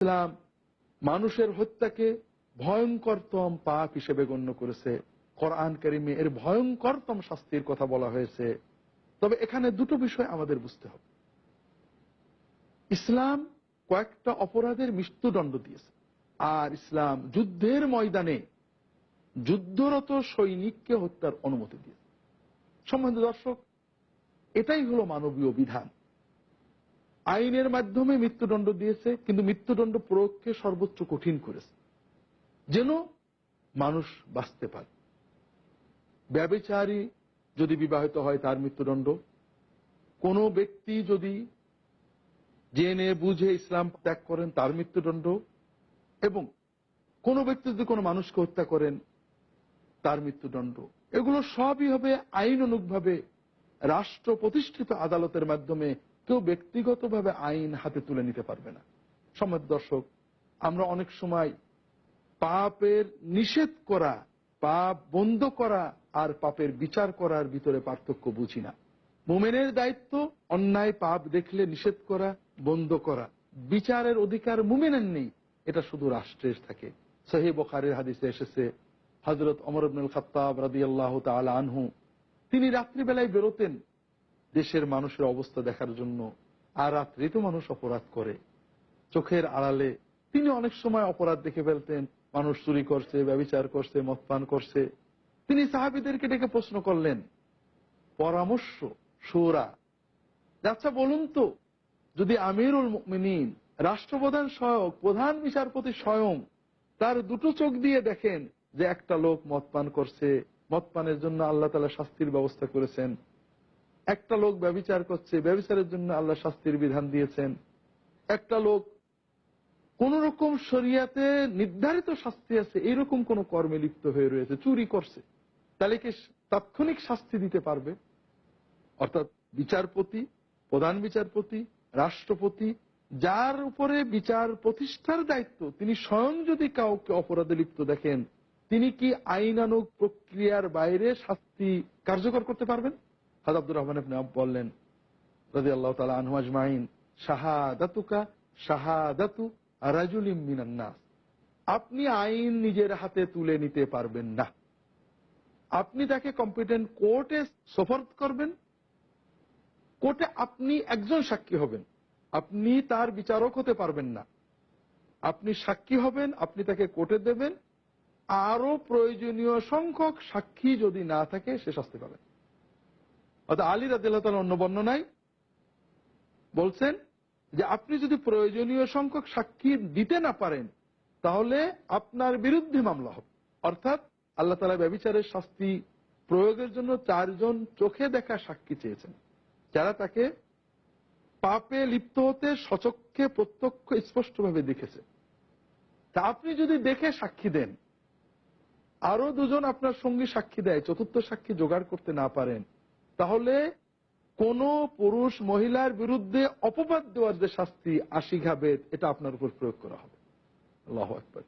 ইসলাম মানুষের হত্যাকে ভয়ঙ্করতম পাপ হিসেবে গণ্য করেছে। কোরআন কারিমে এর ভয়ঙ্করতম শাস্তির কথা বলা হয়েছে। তবে এখানে দুটো বিষয় আমাদের বুঝতে হবে। ইসলাম কয়েকটা অপরাধের মৃত্যুদণ্ড দিয়েছে। আর ইসলাম যুদ্ধের ময়দানে যুদ্ধরত সৈনিককে হত্যার অনুমতি দিয়েছে। সম্বন্ধে দর্শক, এটাই হলো মানবীয় বিধান। আইনের মাধ্যমে মৃত্যুদণ্ড দিয়েছে, কিন্তু মৃত্যুদণ্ড প্রয়োগকে সর্বোচ্চ কঠিন করেছে। যেন মানুষ বাঁচতে পারে। ব্যবচারী যদি বিবাহিত হয় তার মৃত্যুদণ্ড, কোনো ব্যক্তি যদি জেনে বুঝে ইসলাম ত্যাগ করেন তার মৃত্যুদণ্ড, এবং কোনো ব্যক্তি যদি কোনো মানুষকে হত্যা করেন তার মৃত্যুদণ্ড। এগুলো সবই হবে আইন অনুগভাবে রাষ্ট্র প্রতিষ্ঠিত আদালতের মাধ্যমে কেউ ব্যক্তিগতভাবে আইন হাতে তুলে নিতে পারবে না। সমাজ দর্শক, আমরা অনেক সময় পাপের নিষেধ করা, পাপ বন্ধ করা আর পাপের বিচার করার ভিতরে পার্থক্য বুঝি না। মোমেনের দায়িত্ব, অন্যায় পাপ দেখলে নিষেধ করা, বন্ধ করা। বিচারের অধিকার মুমেনের নেই, এটা শুধু রাষ্ট্রের থাকে। সহি বখারের হাদিসে এসেছে হজরত অমর আব্দুল খতাব রাদি আল্লাহ আনহু, তিনি রাত্রিবেলায় বেরোতেন দেশের মানুষের অবস্থা দেখার জন্য আর রাত্রি তো মানুষ অপরাধ করে। চোখের আড়ালে তিনি অনেক সময় অপরাধ দেখে ফেলতেন। মানুষ চুরি করছে, ব্যবচার করছে, মদপান করছে। তিনি সাহাবিদেরকে ডেকে প্রশ্ন করলেন, পরামর্শ, সুরা আচ্ছা বলুন তো, যদি আমিরুল মিনীন রাষ্ট্রপ্রধান সহায়ক, প্রধান বিচারপতি স্বয়ং, তার দুটো চোখ দিয়ে দেখেন যে একটা লোক মদপান করছে, মদপানের জন্য আল্লাহ তালা শাস্তির ব্যবস্থা করেছেন একটা লোক ব্যবিচার করছে, ব্যবিচারের জন্য আল্লাহ শাস্তির বিধান দিয়েছেন। একটা লোক কোন রকম শরিয়াতে নির্ধারিত শাস্তি আছে, এরকম কোন কর্মে লিপ্ত হয়ে রয়েছে, চুরি করছে। তাহলে কি তাৎক্ষণিক শাস্তি দিতে পারবে? অর্থাৎ বিচারপতি, প্রধান বিচারপতি, রাষ্ট্রপতি, যার উপরে বিচার প্রতিষ্ঠার দায়িত্ব, তিনি স্বয়ং যদি কাউকে অপরাধে লিপ্ত দেখেন, তিনি কি আইনানুক প্রক্রিয়ার বাইরে শাস্তি কার্যকর করতে পারবেন? হাদ আব্দুর রহমান বললেন রাজি আল্লাহ তালা আনহাজ মাইন শাহাদাতুকা শাহাদাতু রাজুলিম আপনি আইন নিজের হাতে তুলে নিতে পারবেন না। আপনি তাকে কম্পিটেন্ট কোর্টে সফর করবেন, কোর্টে আপনি একজন সাক্ষী হবেন। আপনি তার বিচারক হতে পারবেন না। আপনি সাক্ষী হবেন, আপনি তাকে কোর্টে দেবেন। আরও প্রয়োজনীয় সংখ্যক সাক্ষী যদি না থাকে, সে শাস্তি পাবেন। অর্থাৎ আলী রাদিল্লাহ অন্য বর্ণনায় বলছেন যে আপনি যদি প্রয়োজনীয় সংখ্যক সাক্ষী দিতে না পারেন, তাহলে আপনার বিরুদ্ধে মামলা হবে। অর্থাৎ আল্লাহ তালা ব্যবচারের শাস্তি প্রয়োগের জন্য চারজন চোখে দেখা সাক্ষী চেয়েছেন, যারা তাকে পাপে লিপ্ত হতে সচক্ষে প্রত্যক্ষ স্পষ্টভাবে দেখেছে। তা আপনি যদি দেখে সাক্ষী দেন আরও দুজন আপনার সঙ্গী সাক্ষী দেয়, চতুর্থ সাক্ষী জোগাড় করতে না পারেন তাহলে কোন পুরুষ মহিলার বিরুদ্ধে অপবাদ দেওয়ার যে শাস্তি আশি ঘাবেদ এটা আপনার উপর প্রয়োগ করা হবে। আল্লাহ একবার